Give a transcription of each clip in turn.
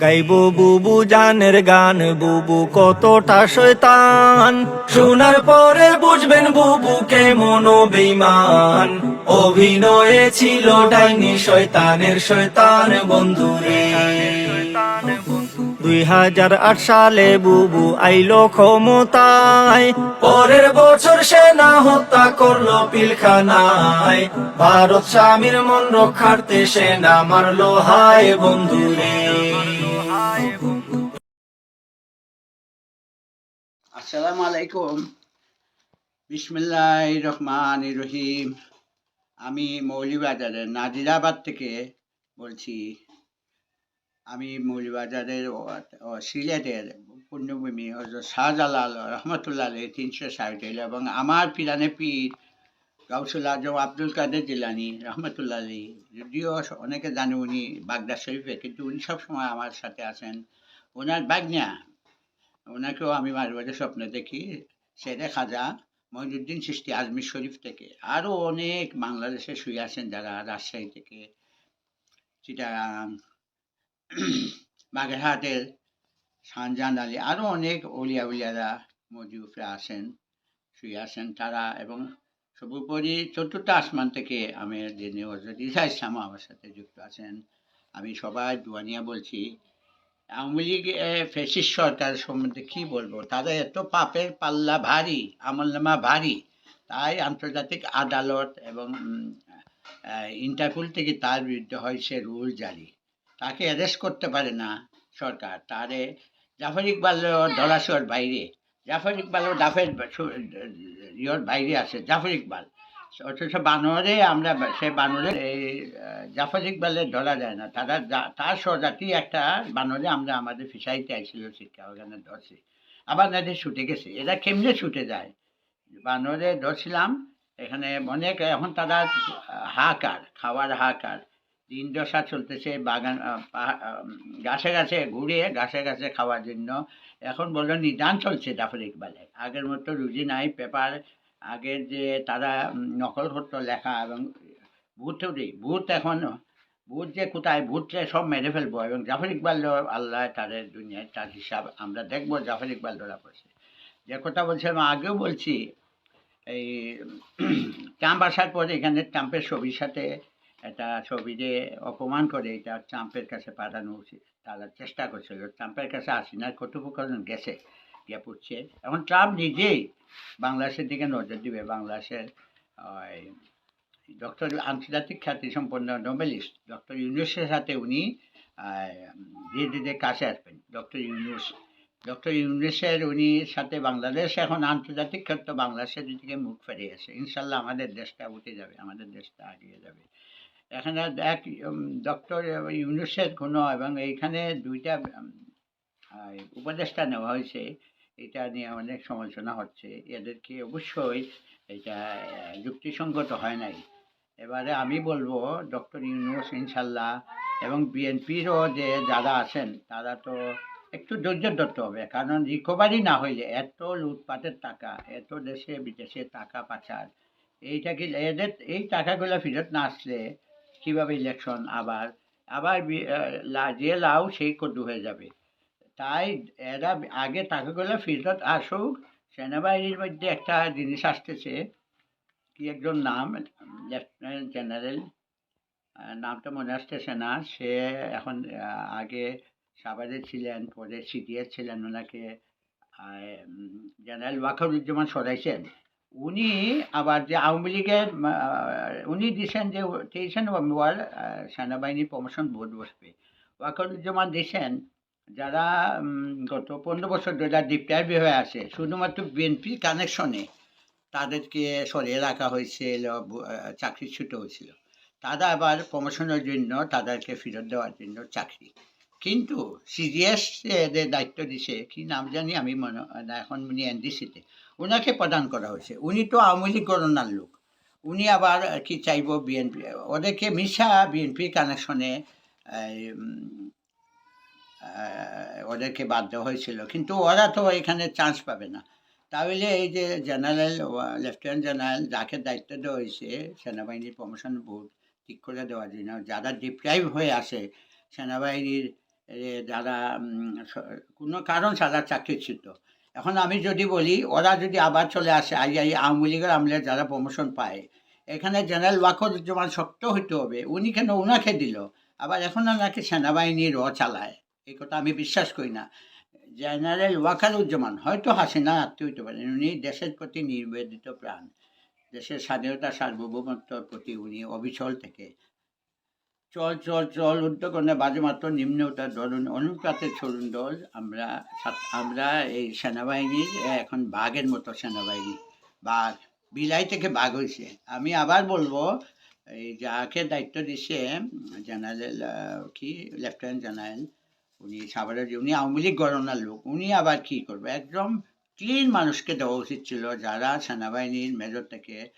গাইব বুবু জানের গান, বুবু কতটা শয়তান। শোনার পরে বুঝবেন বুবু কেমন বেইমান অভিনয়ে ছিল ডাইনি শৈতানের শৈতান বন্ধুরে। দুই হাজার আট সালে বুবু আইলো ক্ষমতায়। পরের বছর সেনা হত্যা করল পিলখানায়। ভারত স্বামীর মন রক্ষার্থে সেনা মারলো, হায় বন্ধুরে। আসসালামু আলাইকুম বিসমিল্লাহ রহমান রহিম। আমি মৌলিবাজারের নাজিরাবাদ থেকে বলছি আমি মৌলিবাজারের সিলেটের পুণ্যভূমি হজরত শাহজালাল রহমতুল্লাহ তিনশো ষাট এবং আমার পিরানে পীর গাউসুল আজম আব্দুল কাদের জিলানি রহমতুল্লাহ আলী যদিও অনেকে জানে উনি বাগদা শরীফে, কিন্তু উনি সবসময় আমার সাথে আছেন। ওনার বাগনা, ওনাকেও আমি মাঝে মাঝে স্বপ্নে দেখি সেরে খাজা মহিনুদ্দিন সৃষ্টি আজমির শরীফ থেকে। আরও অনেক বাংলাদেশে শুয়ে আছেন যারা রাজশাহী থেকে। চিটাগাং বাগেরহাটের শাহজাহান আলী আরও অনেক অলিয়া উলিয়ারা মজুফরা আছেন শুয়ে আছেন তারা এবং সর্বোপরি চতুর্থ আসমান থেকে আমি যিনি হজরত ইসা ইসলাম আমার সাথে যুক্ত আছেন। আমি সবাই দুয়ানিয়া বলছি, আওয়ামী লীগ ফেসিস সরকার সম্বন্ধে কি বলব? তাদের এত পাপের পাল্লা ভারী, আমলনামা ভারী, তাই আন্তর্জাতিক আদালত এবং ইন্টারপোল থেকে তার বিরুদ্ধে হয়েছে রুল জারি। তাকে অ্যারেস্ট করতে পারে না সরকার। তারে জাফর ইকবাল ধরাশোর বাইরে। জাফর ইকবালও ডাফের ইয়র বাইরে আছে, জাফর ইকবাল। অথচ বানরে আমরা, সে বানরে এই জাফর ইকবালের ধরা যায় না। তারা তার স্বজাতি একটা বানরে আমরা আমাদের ফিসাইতে আইছিল শিক্ষা ওখানে ধরছি। আবার নাদের ছুটে গেছে। এরা কেমনে ছুটে যায়? বানরে ধরছিলাম, এখানে অনেক এখন তারা হাহাকার, খাওয়ার হাহাকার। দশা চলতেছে, বাগান গাছে গাছে ঘুরে গাছে গাছে খাওয়ার জন্য। এখন বলল, নিদান চলছে জাফর ইকবালের। আগের মতো রুজি নাই, পেপার আগের যে তারা নকল করতো লেখা এবং ভূত ভূত এখন, ভূত যে কোথায় ভূতকে সব মেরে ফেলব এবং জাফর ইকবাল আল্লাহ তাদের দুনিয়ায় তার হিসাব, আমরা দেখব জাফর ইকবাল ধরা পড়ছে। যে কথা বলছিলাম আগেও বলছি, এই ট্রাম্প আসার পরে এখানে ট্রাম্পের ছবির সাথে একটা ছবি যে অপমান করে, এটা ট্রাম্পের কাছে পাঠানো উচিত। তারা চেষ্টা করছিল ট্রাম্পের কাছে আসিনার কর্তৃপক্ষ গেছে, গিয়ে পড়ছে এখন ট্রাম্প নিজেই বাংলাদেশের দিকে নজর দিবে, বাংলাদেশের ডক্টর আন্তর্জাতিক খ্যাতি সম্পন্ন নোবেলিস্ট ডক্টর ইউনুসের সাথে উনি ধীরে ধীরে কাছে আসবেন। ডক্টর ইউনুস, ডক্টর ইউনুসের উনি সাথে বাংলাদেশ, এখন আন্তর্জাতিক ক্ষেত্রে বাংলাদেশের দিকে মুখ ফেরিয়ে আছে। ইনশাল্লাহ আমাদের দেশটা উঠে যাবে, আমাদের দেশটা এগিয়ে যাবে। এখানে এক ডক্টর ইউনুসের কোনো এবং এইখানে দুইটা উপদেষ্টা নেওয়া হয়েছে। এটা নিয়ে অনেক সমালোচনা হচ্ছে। এদেরকে অবশ্যই এটা যুক্তিসঙ্গত হয় নাই। এবারে আমি বলব ডক্টর ইউনুস, ইনশাল্লাহ, এবং বিএনপিরও যে যারা আছেন, তারা তো একটু ধৈর্য ধরতে হবে। কারণ রিকভারি না হইলে এত লুটপাটের টাকা, এত দেশে বিদেশে টাকা পাচার, এইটা কি, এদের, এই টাকাগুলো ফেরত না আসলে কীভাবে ইলেকশন আবার আবার যে লাউ সেই কদ্দু হয়ে যাবে। তাই এরা আগে টাকাগুলো ফেরত আসুক। সেনাবাহিনীর মধ্যে একটা জিনিস আসতেছে, কি একজন নাম, লেফটেন্যান্ট জেনারেল নামটা মনে আসতেছে না। সে এখন আগে সাবারে ছিলেন, পরে সিডিএস ছিলেন ওনাকে। জেনারেল ওয়াকারুজ্জামান সরাইছেন। উনি আবার যে আওয়ামী লীগের উনি দিয়েছেন যে তেইশে নভেম্বর সেনাবাহিনী প্রমোশন বোর্ড বসবে। ওয়াকারুজ্জামান দিয়েছেন যারা গত পনেরো বছর ধরে ডিপ্টাইভ হয়ে আছে, শুধুমাত্র বিএনপি কানেকশনে তাদেরকে সরিয়ে রাখা হয়েছিল চাকরিচ্যুত হয়েছিল। তারা আবার প্রমোশনের জন্য তাদেরকে ফেরত দেওয়ার জন্য চাকরি। কিন্তু সিজিএস দায়িত্ব দিছে, কি নাম জানি আমি মনে এখন উনি এনডিসিতে ওনাকে প্রদান করা হয়েছে। উনি তো আওয়ামী লীগ গণনার লোক। উনি আবার কি চাইব বিএনপি, ওদেরকে মিশা বিএনপি কানেকশনে ওদেরকে বাধ্য হয়েছিল। কিন্তু ওরা তো এখানে চান্স পাবে না। তাহলে এই যে জেনারেল, লেফটেন্যান্ট জেনারেল যাকে দায়িত্ব দেওয়া হয়েছে, সেনাবাহিনীর প্রমোশন বোর্ড ঠিক করে দেওয়ার জন্য, যারা ডিপ্রাইভ হয়ে আসে সেনাবাহিনীর যারা কোনো কারণ ছাড়া চাকরিচ্যুত এখন আমি যদি বলি, ওরা যদি আবার চলে আসে, আই আই আওয়ামী লীগের আমলে যারা প্রমোশন পায়, এখানে জেনারেল ওয়াকরুজ্জামান শক্ত হইতে হবে, উনি কেন ওনাকে দিল? আবার এখন নাকি সেনাবাহিনী র চালায়, এই কথা আমি বিশ্বাস করি না। জেনারেল ওয়াকারুজ্জামান হয়তো হাসিনা আত্মীয় হইতে পারেন, উনি দেশের প্রতি নির্বেদিত প্রাণ, দেশের স্বাধীনতা সার্বভৌমত্বর প্রতি উনি অবিচল থেকে। চল চল চল উদ্যোগণে বাজে মাত্র নিম্ন উত্তর ধরুন অনুপ্রাতের তরুণ দল, আমরা আমরা এই সেনাবাহিনীর, এখন বাঘের মতো সেনাবাহিনী। বাঘ, বিলাই থেকে বাঘ হয়েছে আমি আবার বলব, এই যাকে দায়িত্ব দিচ্ছে জেনারেল কি, লেফটেন্যান্ট জেনারেল, উনি সাভারের যে- উনি আওয়ামী লীগ গণনার লোক, উনি আবার কি করবে? একদম ক্লিন মানুষকে দেওয়া উচিত ছিল, যারা সেনাবাহিনীর মেজর থেকে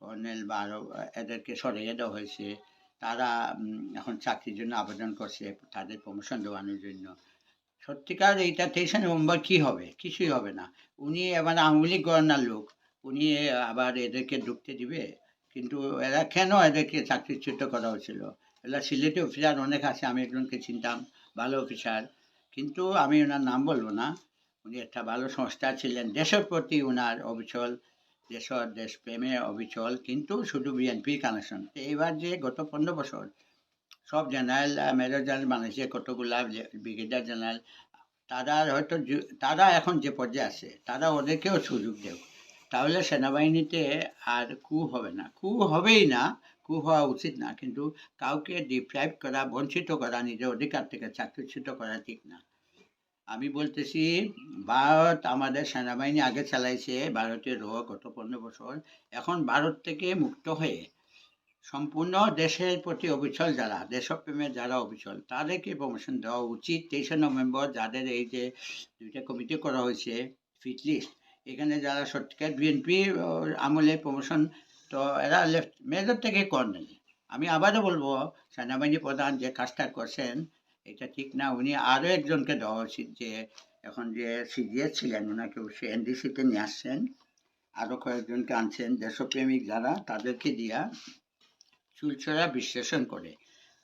কর্নেল বা এদেরকে সরিয়ে দেওয়া হয়েছে। তারা এখন চাকরির জন্য আবেদন করছে, তাদের প্রমোশন দেওয়ানোর জন্য। সত্যিকার এইটা তেইশে নভেম্বর কি হবে? কিছুই হবে না। উনি এবার আওয়ামী লীগ গণনার লোক। উনি আবার এদেরকে ঢুকতে দিবে। কিন্তু এরা কেন এদেরকে চাকরিচ্যুত করা হয়েছিল? এরা সিলেটি অফিসার, অনেক আছে, আমি একজনকে চিনতাম, ভালো অফিসার। কিন্তু আমি ওনার নাম বলব না। উনি একটা ভালো সংস্থা ছিলেন। দেশের প্রতি ওনার অবিচল দেশের দেশপ্রেমে অবিচল, কিন্তু শুধু বিএনপির কানেকশন এইবার যে গত পনেরো বছর সব জেনারেল মেজর জেনারেল বানিয়েছে কতগুলা ব্রিগেডিয়ার জেনারেল তারা হয়তো তারা এখন যে পর্যায়ে আছে, তারা ওদেরকেও সুযোগ দেব তাহলে সেনাবাহিনীতে আর কু হবে না। কু হবেই না, কু হওয়া উচিত না, কিন্তু কাউকে ডিপ্রাইভ করা, বঞ্চিত করা, নিজের অধিকার থেকে চাকরিচ্যুত করা ঠিক না। আমি বলতেছি, ভারত আমাদের সেনাবাহিনী আগে চালাইছে ভারতের র গত পনেরো বছর। এখন ভারত থেকে মুক্ত হয়ে সম্পূর্ণ দেশের প্রতি অবিচল যারা দেশপ্রেমের যারা অবিচল, তাদেরকে প্রমোশন দেওয়া উচিত। তেইশে নভেম্বর যাদের এই যে দুইটা কমিটি করা হয়েছে ফিট লিস্ট এখানে যারা সত্যিকার বিএনপি আমলে প্রমোশন তো এরা লেফট মেজর থেকে কর্নেল। আমি আবারও বলব, সেনাবাহিনী প্রধান যে কাজটা করছেন এটা ঠিক না। উনি আরও একজনকে দেওয়া উচিত যে এখন যে সিজিএস ছিলেন ওনাকে সে এনডিসিতে নিয়ে আসছেন। আরও কয়েকজনকে আনছেন। দেশপ্রেমিক যারা, তাদেরকে দিয়া চুলছড়া বিশ্লেষণ করে,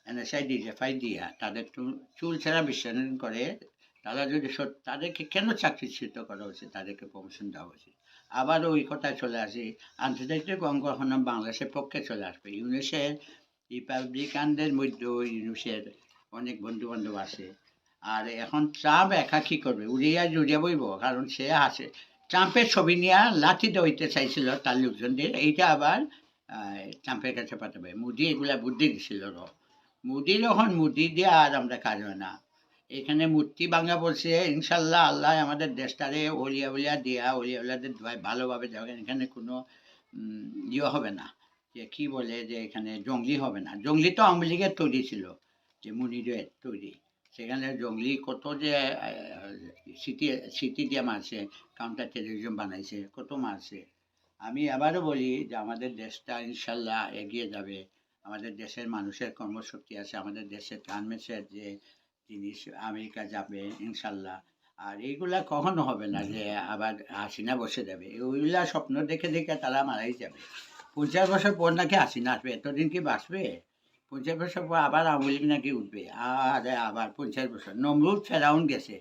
এনএসআই ডিজেফাই দিয়া তাদের চুল- চুলছড়া বিশ্লেষণ করে, তারা যদি তাদেরকে কেন চাকরিচ্যুত করা উচিত তাদেরকে প্রমোশন দেওয়া উচিত আবার ওই কথায় চলে আসি। আন্তর্জাতিক অঙ্গহন বাংলাদেশের পক্ষে চলে আসবে। ইউনিসের, রিপাবলিকানদের মধ্যে ইউনিসের অনেক বন্ধু বান্ধব আছে। আর এখন ট্রাম্প একা কি করবে? উড়িয়া জুড়িয়া বইব, কারণ সে আসে ট্রাম্পের ছবি নিয়ে লাঠি দইতে চাইছিল তার লোকজনদের, এইটা আবার ট্রাম্পের কাছে পাঠাবে। মোদি এগুলা বুদ্ধি দিছিল র মোদি যখন মোদি দিয়ে আর আমরা কাজ হয় না। এখানে মূর্তি ভাঙা বলছে, ইনশাল্লাহ আল্লাহ আমাদের দেশটারে অলিয়া উলিয়া দিয়া অলিয়া উলিয়াদের দোয়ায় ভালোভাবে যাবে এখানে কোনো ইয়ে হবে না। যে কি বলে যে এখানে জঙ্গলি হবে না। জঙ্গলি তো আওয়ামী লীগের তৈরি ছিল। যে মুনিরের তৈরি, সেখানে জঙ্গলি কত যে স্মৃতি স্মৃতি দিয়ে মারছে কাউন্টার টেলিভিশন বানাইছে, কত মারছে। আমি আবারও বলি যে আমাদের দেশটা ইনশাল্লাহ এগিয়ে যাবে। আমাদের দেশের মানুষের কর্মশক্তি আছে, আমাদের দেশের গার্মেন্টসের যে জিনিস, আমেরিকা যাবে ইনশাল্লাহ। আর এইগুলা কখনো হবে না যে আবার হাসিনা বসে যাবে। ওইগুলা স্বপ্ন দেখে দেখে তারা মারাই যাবে। পঞ্চাশ বছর পর নাকি হাসিনা আসবে, এতদিন কি বাঁচবে? পঞ্চাশ বছর পর আবার আওয়ামী লীগ নাকি উঠবে। আরে আবার পঞ্চাশ বছর নমরুদ ফেরাউন গেছে,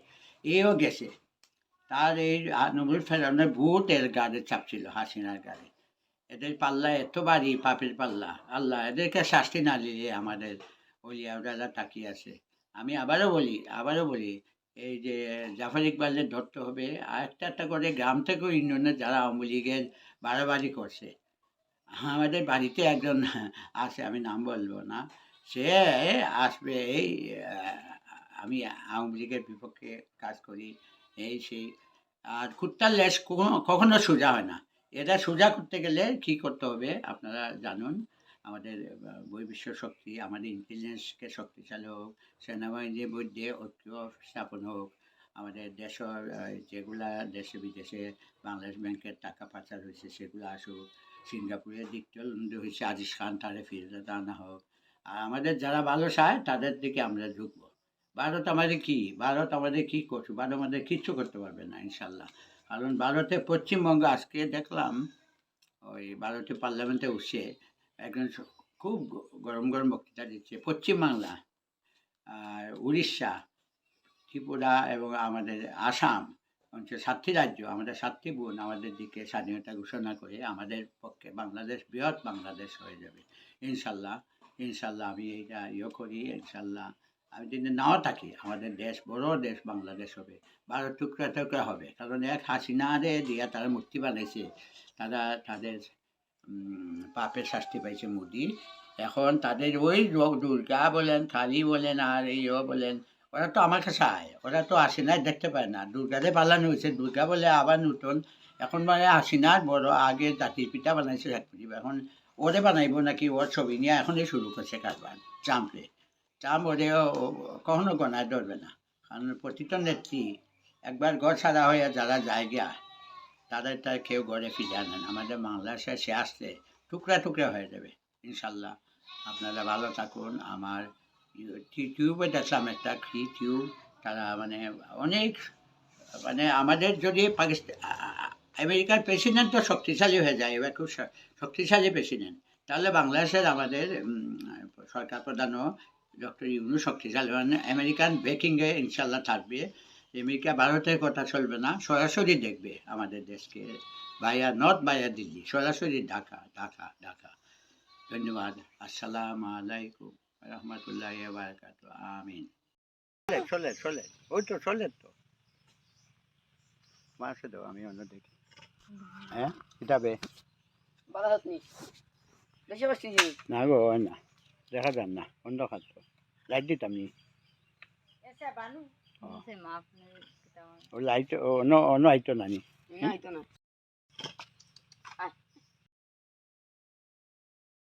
এও গেছে। তার এই নমরুদ ফেরাউনের ভূত এর গাড়ে চাপছিল হাসিনার গাড়ে। এদের পাল্লা এত বাড়ি, পাপের পাল্লা। আল্লাহ, এদেরকে শাস্তি না দিলে আমাদের অলিয়াউরালা তাকিয়ে আছে। আমি আবারও বলি আবারও বলি, এই যে জাফর ইকবালের ধরতে হবে। আর একটা একটা করে গ্রাম থেকেও ইউনিয়নের যারা আওয়ামী লীগের বাড়াবাড়ি করছে আমাদের বাড়িতে একজন আছে আমি নাম বলব না। সে আসবে এই আমি আওয়ামী লীগের বিপক্ষে কাজ করি এই সেই। আর কুত্তার লেস কখনো সোজা হয় না। এটা সোজা করতে গেলে কি করতে হবে আপনারা জানুন। আমাদের আহ, বহির্বিশ্ব শক্তি আমাদের ইন্টেলিজেন্সকে শক্তিশালী হোক সেনাবাহিনীর মধ্যে ঐক্য স্থাপন হোক আমাদের দেশের যেগুলা দেশে বিদেশে বাংলাদেশ ব্যাংকের টাকা পাচার হয়েছে সেগুলো আসুক। সিঙ্গাপুরের উন্নতি হয়েছে আজিজ খান, তারে ফিরে আনা হোক। আর আমাদের যারা ভালো চায় তাদের দিকে আমরা ঢুকবো ভারত আমাদের কি? ভারত আমাদের কি করছে? ভারত আমাদের কিচ্ছু করতে পারবে না, ইনশাল্লাহ। কারণ ভারতে পশ্চিমবঙ্গ, আজকে দেখলাম, ওই ভারতে পার্লামেন্টে উঠছে, একজন খুব গরম গরম বক্তৃতা দিচ্ছে পশ্চিমবাংলা আর উড়িষ্যা, ত্রিপুরা এবং আমাদের আসাম। হচ্ছে সাতটি রাজ্য, আমাদের সাতটি বোন আমাদের দিকে স্বাধীনতা ঘোষণা করে আমাদের পক্ষে বাংলাদেশ, বৃহৎ বাংলাদেশ হয়ে যাবে। ইনশাল্লাহ ইনশাল্লাহ আমি এইটা ইয়ে করি, ইনশাল্লাহ আমি যদি নাও থাকি, আমাদের দেশ, বড় দেশ বাংলাদেশ হবে ভারত টুকরা টুকরা হবে। কারণ এক হাসিনারে দিয়া তারা মূর্তি বানাইছে, তারা তাদের পাপের শাস্তি পাইছে মোদি এখন তাদের ওই দুর্গা বলেন, কালী বলেন আর ইয়ে বলেন ওরা তো আমার কাছে আয় ওরা তো আসে না দেখতে পায় না। দুর্গারে পালানো হয়েছে, দুর্গা বলে আবার নতুন। এখন মানে আসিনার বড়, আগে জাতির পিঠা বানাইছে এক এখন ওরে বানাইব নাকি? ওর ছবি নিয়ে এখনই শুরু করছে কারবার চাম্পে চাম্প ওরে কখনো গনায় ধরবে না, কারণ প্রতিটা নেত্রী একবার গড় ছাড়া হয়ে যারা যায় গিয়া তাদের তার কেউ গড়ে ফিরে আনেন আমাদের বাংলাদেশে সে আসলে টুকরা টুকরা হয়ে যাবে, ইনশাল্লাহ। আপনারা ভালো থাকুন, আমার টিউবে দেখলাম একটা ফ্রি টিউব তারা মানে অনেক মানে আমাদের যদি পাকিস্তান আমেরিকার প্রেসিডেন্ট তো শক্তিশালী হয়ে যায়, এবার খুব শক্তিশালী প্রেসিডেন্ট তাহলে বাংলাদেশের আমাদের সরকার প্রধানও ডক্টর ইউনু শক্তিশালী মানে আমেরিকান বেকিংয়ে ইনশাল্লাহ থাকবে। আমেরিকা ভারতের কথা চলবে না, সরাসরি দেখবে আমাদের দেশকে বাইয়া নর্থ বাইয়া দিল্লি, সরাসরি ঢাকা ঢাকা ঢাকা। ধন্যবাদ, আসসালামু আলাইকুম। রহমতুল্লাহ বারকাত আমিন। চলে চলে ওই তো চলে তো। মাসে দাও আমি অন্য দেখি। হ্যাঁ কিতাবে? না গো না। দেখা যান না অন্য খাদ্য লাইট দিতাম নি? ও। সে মাপ নেই ও লাইট অন্য অন্য আইতো নানি না? হইতো না।